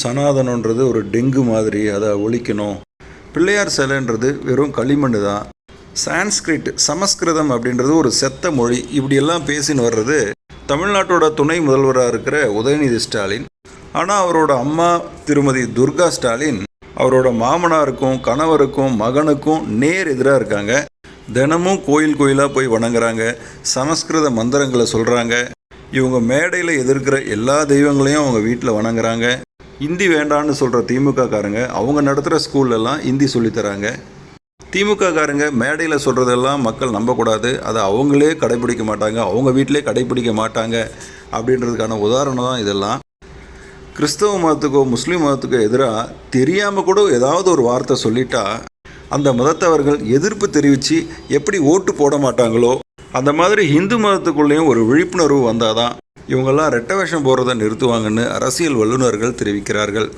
சனாதனன்றது ஒரு டெங்கு மாதிரி அதை ஒழிக்கணும். பிள்ளையார் சிலைன்றது வெறும் களிமண் தான். சான்ஸ்கிரிட் சமஸ்கிருதம் அப்படின்றது ஒரு செத்த மொழி. இப்படியெல்லாம் பேசின்னு வர்றது தமிழ்நாட்டோட துணை முதல்வராக இருக்கிற உதயநிதி ஸ்டாலின். ஆனால் அவரோட அம்மா திருமதி துர்கா ஸ்டாலின் அவரோட மாமனாருக்கும் கணவருக்கும் மகனுக்கும் நேர் எதிராக இருக்காங்க. தினமும் கோயில் கோயிலாக போய் வணங்குறாங்க. சமஸ்கிருத மந்திரங்களை சொல்கிறாங்க இவங்க மேடையில் எதிர்க்கிற எல்லா தெய்வங்களையும் அவங்க வீட்டில் வணங்குறாங்க. இந்தி வேண்டான்னு சொல்கிற திமுக காரங்க அவங்க நடத்துகிற ஸ்கூல்லலாம் இந்தி சொல்லித்தராங்க. திமுக காரங்க மேடையில் சொல்கிறதெல்லாம் மக்கள் நம்பக்கூடாது. அதை அவங்களே கடைப்பிடிக்க மாட்டாங்க. அவங்க வீட்டிலே கடைப்பிடிக்க மாட்டாங்க. அப்படின்றதுக்கான உதாரணம் தான் இதெல்லாம். கிறிஸ்தவ மதத்துக்கோ முஸ்லீம் மதத்துக்கோ எதிராக தெரியாமல் கூட ஏதாவது ஒரு வார்த்தை சொல்லிட்டா அந்த மதத்தவர்கள் எதிர்ப்பு தெரிவித்து எப்படி ஓட்டு போட மாட்டாங்களோ அந்த மாதிரி இந்து மதத்துக்குள்ளேயும் ஒரு விழிப்புணர்வு வந்தால் தான் இவங்கெல்லாம் ரெட்ட வேஷம் போடுறதை நிறுத்துவாங்கன்னு அரசியல் வல்லுநர்கள் தெரிவிக்கிறார்கள்.